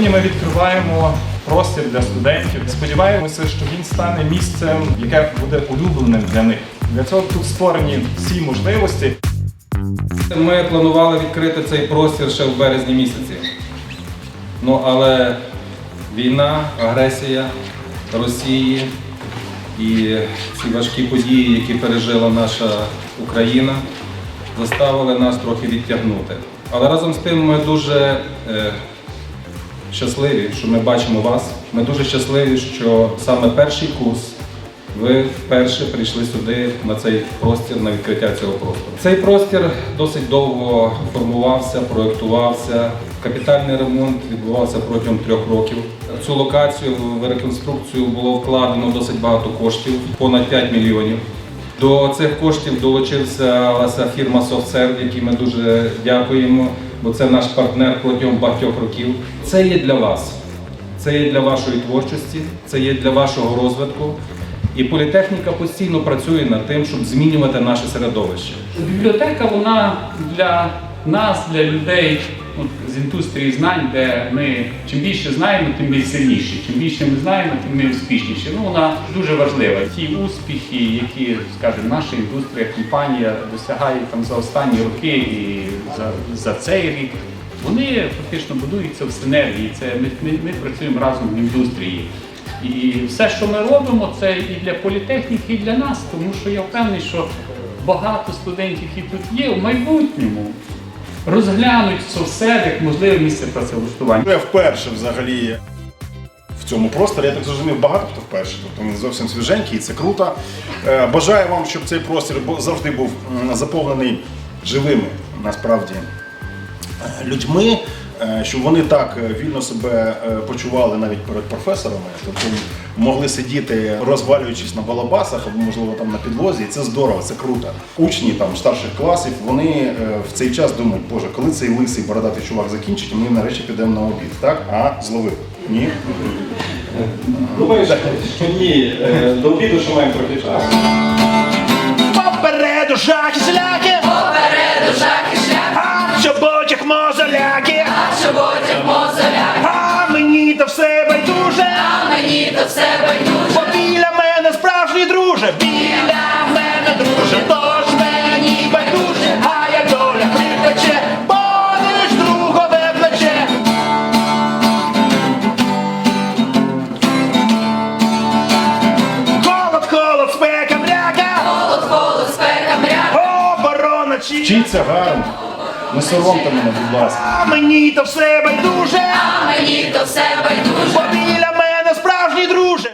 відкриваємо простір для студентів. Сподіваємося, що він стане місцем, яке буде улюбленим для них. Для цього тут створені всі можливості. Ми планували відкрити цей простір ще в березні місяці. Ну але війна, агресія Росії і ці важкі події, які пережила наша Україна, заставили нас трохи відтягнути. Але разом з тим ми дуже е, щасливі, що ми бачимо вас. Ми дуже щасливі, що саме перший курс ви вперше прийшли сюди на цей простір, на відкриття цього простору. Цей простір досить довго формувався, проєктувався. Капітальний ремонт відбувався протягом трьох років. Цю локацію в реконструкцію було вкладено досить багато коштів, понад 5 мільйонів. До цих коштів долучилася фірма SoftServe, якій ми дуже дякуємо, бо це наш партнер протягом багатьох років. Це є для вас. Це є для вашої творчості, це є для вашого розвитку. І політехніка постійно працює над тим, щоб змінювати наше середовище. Бібліотека вона для нас, для людей ну, з індустрії знань, де ми чим більше знаємо, тим ми сильніші. Чим більше ми знаємо, тим ми успішніші. Ну вона дуже важлива. Ті успіхи, які, скажімо, наша індустрія, компанія досягає там за останні роки і за, за цей рік. Вони фактично будуються в синергії. Це ми, ми, ми працюємо разом в індустрії. І все, що ми робимо, це і для політехніки, і для нас, тому що я впевнений, що багато студентів, які тут є, в майбутньому розглянуть це все як можливе місце працевлаштування. Я вперше взагалі в цьому просторі. Я так зрозумів, багато хто вперше. Тобто він зовсім свіженький, і це круто. Е, Бажаю вам, щоб цей простір завжди був заповнений живими насправді е, людьми. Е, Щоб вони так е, вільно себе е, почували навіть перед професорами, тобто могли сидіти, розвалюючись на балабасах або можливо там на підлозі, і це здорово, це круто. Учні там старших класів вони в цей час думають, боже, коли цей лисий бородатий чувак закінчить, ми нарешті підемо на обід. Так? А зловив? Ні? Думаю, що ні. До обіду ще маємо трохи часу. Попереду жахи шляхи, мозоляки, а чоботях мозоляк, а мені то все байдуже, а мені то все байдуже. бо біля мене справжній друже, біля мене друже, тож мені байдуже, а як доля припече, поруч другове плече. Холод, холод, спека, мряка, Холод, холод, спека, мряк, оборона чи Вчіться гарно. Не соромте мене, будь ласка. А мені то все байдуже, А мені то все байдуже. бо біля мене справжній друже.